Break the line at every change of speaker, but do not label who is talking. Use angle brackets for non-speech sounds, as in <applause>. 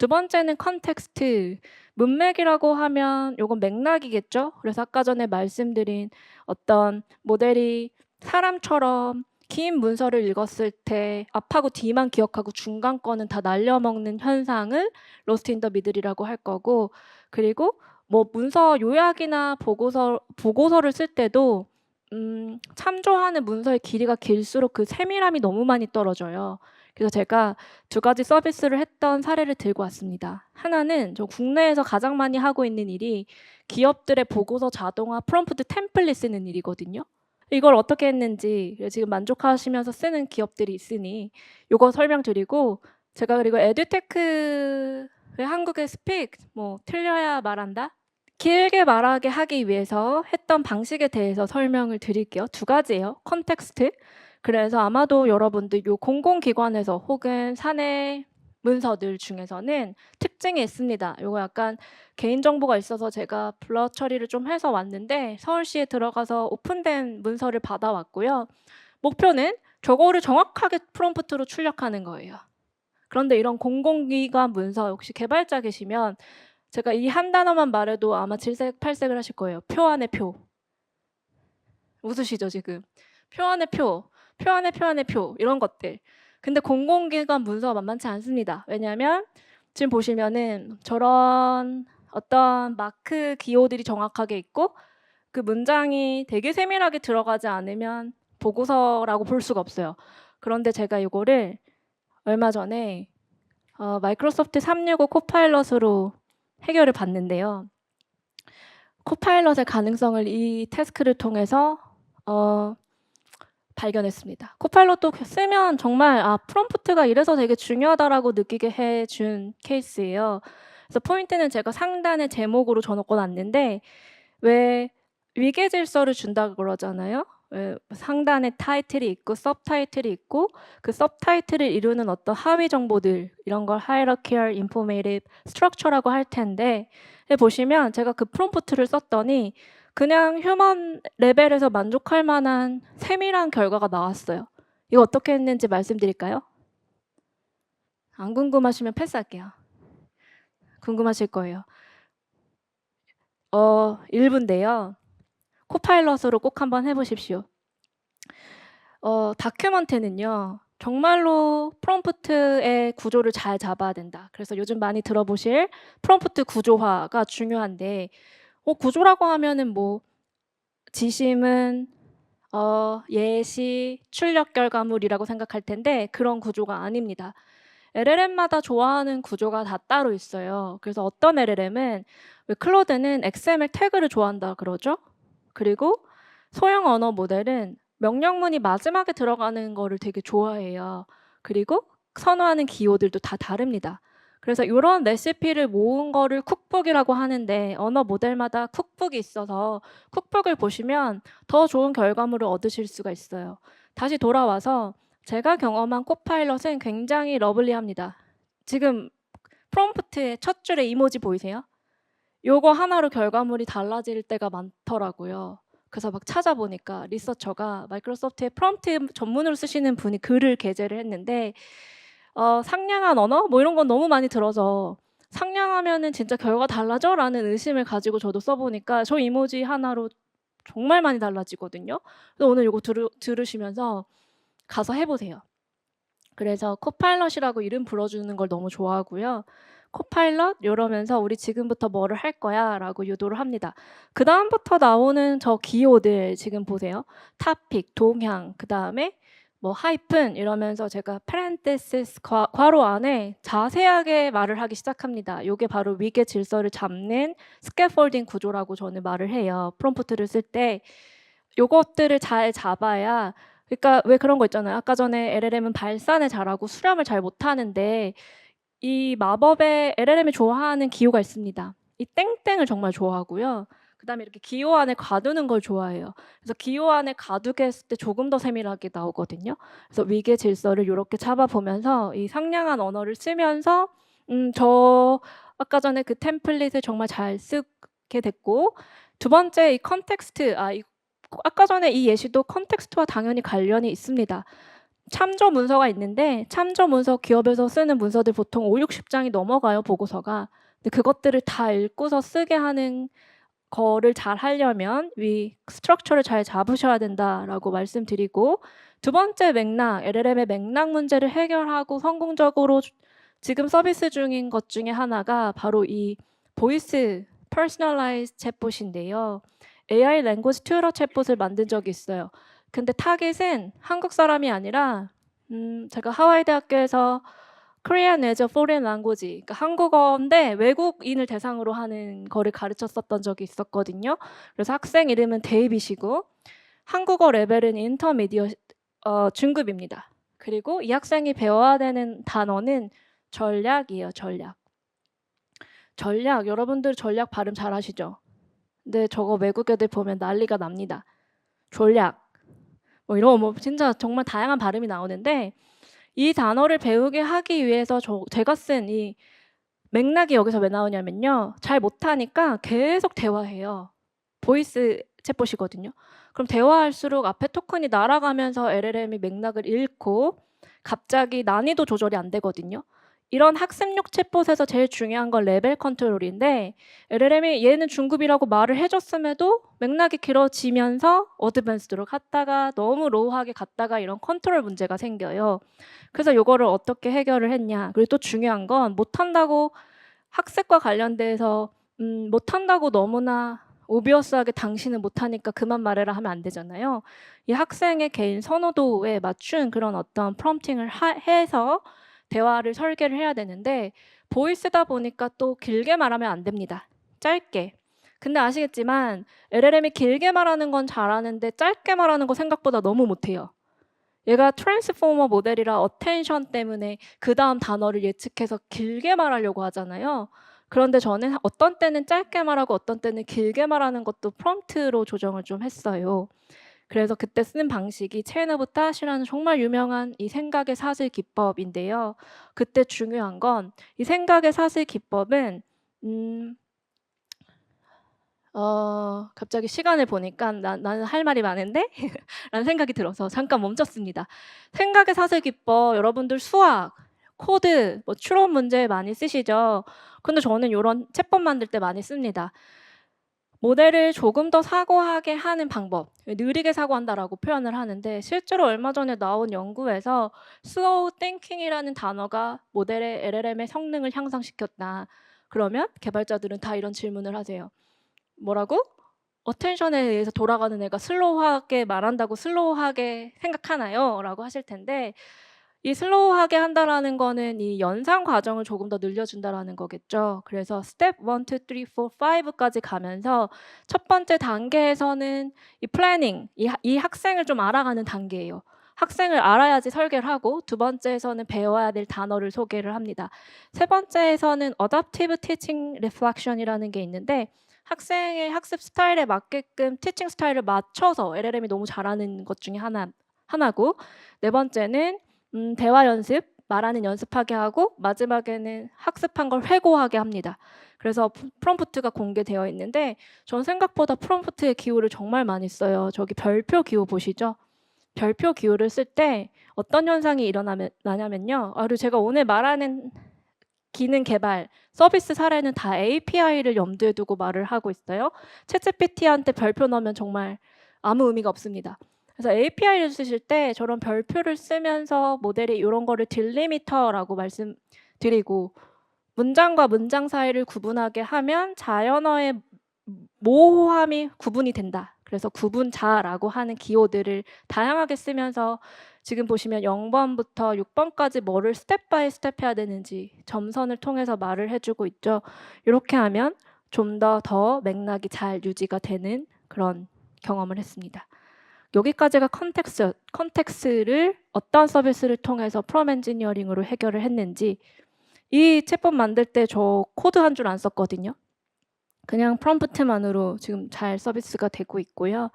두 번째는 컨텍스트. 문맥이라고 하면 요건 맥락이겠죠? 그래서 아까 전에 말씀드린 어떤 모델이 사람처럼 긴 문서를 읽었을 때 앞하고 뒤만 기억하고 중간 거는 다 날려먹는 현상을 로스트 인 더 미들이라고 할 거고 그리고 뭐 문서 요약이나 보고서 보고서를 쓸 때도 음 참조하는 문서의 길이가 길수록 그 세밀함이 너무 많이 떨어져요. 그래서 제가 두 가지 서비스를 했던 사례를 들고 왔습니다. 하나는 저 국내에서 가장 많이 하고 있는 일이 기업들의 보고서 자동화 프롬프트 템플릿 쓰는 일이거든요. 이걸 어떻게 했는지 지금 만족하시면서 쓰는 기업들이 있으니 요거 설명드리고 제가 그리고 에듀테크의 한국의 스픽 뭐 틀려야 말한다. 길게 말하게 하기 위해서 했던 방식에 대해서 설명을 드릴게요. 두 가지예요. 컨텍스트. 그래서 아마도 여러분들 요 공공기관에서 혹은 사내 문서들 중에서는 특징이 있습니다. 요거 약간 개인정보가 있어서 제가 블러 처리를 좀 해서 왔는데 서울시에 들어가서 오픈된 문서를 받아왔고요. 목표는 저거를 정확하게 프롬프트로 출력하는 거예요. 그런데 이런 공공기관 문서 혹시 개발자 계시면 제가 이 한 단어만 말해도 아마 질색 팔색을 하실 거예요. 표 안에 표. 웃으시죠 지금? 표 안에 표, 표 안에 표 안에 표 이런 것들. 근데 공공기관 문서가 만만치 않습니다. 왜냐하면 지금 보시면은 저런 어떤 마크 기호들이 정확하게 있고 그 문장이 되게 세밀하게 들어가지 않으면 보고서라고 볼 수가 없어요. 그런데 제가 이거를 얼마 전에 어, 마이크로소프트 365 코파일럿으로 해결을 봤는데요. 코파일럿의 가능성을 이 태스크를 통해서 어, 발견했습니다. 코파일럿도 쓰면 정말 아 프롬프트가 이래서 되게 중요하다라고 느끼게 해준 케이스예요. 그래서 포인트는 제가 상단에 제목으로 적어놨는데 왜 위계 질서를 준다 그러잖아요. 왜 상단에 타이틀이 있고 서브타이틀이 있고 그 서브타이틀을 이루는 어떤 하위 정보들 이런 걸 hierarchical informative structure라고 할 텐데 보시면 제가 그 프롬프트를 썼더니 그냥 휴먼 레벨에서 만족할 만한 세밀한 결과가 나왔어요. 이거 어떻게 했는지 말씀드릴까요? 안 궁금하시면 패스할게요. 궁금하실 거예요. 어, 1분인데요. 코파일럿으로 꼭 한번 해보십시오. 어, 다큐먼트는요. 정말로 프롬프트의 구조를 잘 잡아야 된다. 그래서 요즘 많이 들어보실 프롬프트 구조화가 중요한데 어, 구조라고 하면은 뭐 지심은 어, 예시, 출력 결과물이라고 생각할 텐데 그런 구조가 아닙니다. LLM마다 좋아하는 구조가 다 따로 있어요. 그래서 어떤 LLM은 왜 클로드는 XML 태그를 좋아한다 그러죠? 그리고 소형 언어 모델은 명령문이 마지막에 들어가는 거를 되게 좋아해요. 그리고 선호하는 기호들도 다 다릅니다. 그래서 이런 레시피를 모은 거를 쿡북이라고 하는데 언어 모델마다 쿡북이 있어서 쿡북을 보시면 더 좋은 결과물을 얻으실 수가 있어요. 다시 돌아와서 제가 경험한 코파일럿은 굉장히 러블리합니다. 지금 프롬프트의 첫 줄에 이모지 보이세요? 요거 하나로 결과물이 달라질 때가 많더라고요. 그래서 막 찾아보니까 리서처가 마이크로소프트의 프롬프트 전문으로 쓰시는 분이 글을 게재를 했는데 어, 상냥한 언어 뭐 이런 건 너무 많이 들어서 상냥하면은 진짜 결과 달라져라는 의심을 가지고 저도 써보니까 저 이모지 하나로 정말 많이 달라지거든요. 그래서 오늘 이거 들으, 들으시면서 가서 해보세요. 그래서 코파일럿이라고 이름 불러주는 걸 너무 좋아하고요. 코파일럿 이러면서 우리 지금부터 뭐를 할 거야 라고 유도를 합니다. 그 다음부터 나오는 저 기호들 지금 보세요. 타픽, 동향, 그 다음에 뭐 하이픈 이러면서 제가 parenthesis 과, 괄호 안에 자세하게 말을 하기 시작합니다. 이게 바로 위계 질서를 잡는 스캐폴딩 구조라고 저는 말을 해요. 프롬프트를 쓸 때 요것들을 잘 잡아야 그러니까 왜 그런 거 있잖아요. 아까 전에 LLM은 발산을 잘하고 수렴을 잘 못하는데 이 마법의 LLM이 좋아하는 기호가 있습니다. 이 땡땡을 정말 좋아하고요. 그다음에 이렇게 기호 안에 가두는 걸 좋아해요. 그래서 기호 안에 가두게 했을 때 조금 더 세밀하게 나오거든요. 그래서 위계 질서를 이렇게 잡아보면서 이 상냥한 언어를 쓰면서 음, 저 아까 전에 그 템플릿을 정말 잘 쓰게 됐고 두 번째 이 컨텍스트 아 이, 아까 전에 이 예시도 컨텍스트와 당연히 관련이 있습니다. 참조 문서가 있는데 참조 문서 기업에서 쓰는 문서들 보통 5, 60장이 넘어가요, 보고서가. 근데 그것들을 다 읽고서 쓰게 하는 거를 잘 하려면 위 스트럭처를 잘 잡으셔야 된다라고 말씀드리고 두 번째 맥락, LLM의 맥락 문제를 해결하고 성공적으로 주- 지금 서비스 중인 것 중에 하나가 바로 이 보이스 퍼스널라이즈 챗봇인데요. AI 랭귀지 튜러 챗봇을 만든 적이 있어요. 근데 타겟은 한국 사람이 아니라 음, 제가 하와이 대학교에서 Korean as a Foreign Language, 그러니까 한국어인데 외국인을 대상으로 하는 거를 가르쳤었던 적이 있었거든요. 그래서 학생 이름은 데이빗이고 한국어 레벨은 인터미디어 어, 중급입니다. 그리고 이 학생이 배워야 되는 단어는 전략이에요. 전략. 전략. 여러분들 전략 발음 잘 하시죠? 근데 저거 외국 애들 보면 난리가 납니다. 전략. 뭐 이런 뭐 진짜 정말 다양한 발음이 나오는데 이 단어를 배우게 하기 위해서 저, 제가 쓴 이 맥락이 여기서 왜 나오냐면요. 잘 못하니까 계속 대화해요. 보이스 챗봇이거든요. 그럼 대화할수록 앞에 토큰이 날아가면서 LLM이 맥락을 잃고 갑자기 난이도 조절이 안 되거든요. 이런 학습용 챗봇에서 제일 중요한 건 레벨 컨트롤인데 LLM이 얘는 중급이라고 말을 해줬음에도 맥락이 길어지면서 어드밴스드로 갔다가 너무 로우하게 갔다가 이런 컨트롤 문제가 생겨요. 그래서 요거를 어떻게 해결을 했냐. 그리고 또 중요한 건 못한다고 학습과 관련돼서 음, 못한다고 너무나 오비어스하게 당신은 못하니까 그만 말해라 하면 안 되잖아요. 이 학생의 개인 선호도에 맞춘 그런 어떤 프롬팅을 하, 해서 대화를 설계를 해야 되는데 보이스다 보니까 또 길게 말하면 안 됩니다. 짧게. 근데 아시겠지만 LLM이 길게 말하는 건 잘하는데 짧게 말하는 거 생각보다 너무 못해요. 얘가 트랜스포머 모델이라 어텐션 때문에 그 다음 단어를 예측해서 길게 말하려고 하잖아요. 그런데 저는 어떤 때는 짧게 말하고 어떤 때는 길게 말하는 것도 프롬프트로 조정을 좀 했어요. 그래서 그때 쓰는 방식이 탓이라는 정말 유명한 이 생각의 사슬 기법인데요. 그때 중요한 건 이 생각의 사슬 기법은 음, 어, 갑자기 시간을 보니까 나, 나는 할 말이 많은데? <laughs> 라는 생각이 들어서 잠깐 멈췄습니다. 생각의 사슬 기법, 여러분들 수학, 코드, 뭐 추론 문제 많이 쓰시죠? 근데 저는 이런 채법 만들 때 많이 씁니다. 모델을 조금 더 사고하게 하는 방법, 느리게 사고한다라고 표현을 하는데 실제로 얼마 전에 나온 연구에서 slow thinking이라는 단어가 모델의 LLM의 성능을 향상시켰다. 그러면 개발자들은 다 이런 질문을 하세요. 뭐라고? 어텐션에 의해서 돌아가는 애가 슬로우하게 말한다고 슬로우하게 생각하나요? 라고 하실 텐데 이 슬로우하게 한다라는 거는 이 연상 과정을 조금 더 늘려준다라는 거겠죠. 그래서 스텝 1, 2, 3, 4, 5까지 가면서 첫 번째 단계에서는 이 플래닝, 이, 하- 이 학생을 좀 알아가는 단계예요. 학생을 알아야지 설계를 하고 두 번째에서는 배워야 될 단어를 소개를 합니다. 세 번째에서는 adaptive teaching reflection이라는 게 있는데 학생의 학습 스타일에 맞게끔 티칭 스타일을 맞춰서 LLM이 너무 잘하는 것 중에 하나 하나고 네 번째는 음, 대화 연습, 말하는 연습하게 하고 마지막에는 학습한 걸 회고하게 합니다. 그래서 프- 프롬프트가 공개되어 있는데 전 생각보다 프롬프트의 기호를 정말 많이 써요. 저기 별표 기호 보시죠? 별표 기호를 쓸 때 어떤 현상이 일어나냐면요. 아, 그리고 제가 오늘 말하는 기능 개발 서비스 사례는 다 API를 염두에 두고 말을 하고 있어요. 챗GPT한테 별표 넣으면 정말 아무 의미가 없습니다. 그래서 API를 쓰실 때 저런 별표를 쓰면서 모델이 이런 거를 딜리미터라고 말씀드리고 문장과 문장 사이를 구분하게 하면 자연어의 모호함이 구분이 된다. 그래서 구분자라고 하는 기호들을 다양하게 쓰면서 지금 보시면 0번부터 6번까지 뭐를 스텝 바이 스텝 해야 되는지 점선을 통해서 말을 해주고 있죠. 이렇게 하면 좀 더더 맥락이 잘 유지가 되는 그런 경험을 했습니다. 여기까지가 컨텍스, 컨텍스를 어떤 서비스를 통해서 프롬 엔지니어링으로 해결을 했는지 이 챗봇 만들 때 저 코드 한 줄 안 썼거든요. 그냥 프롬프트만으로 지금 잘 서비스가 되고 있고요.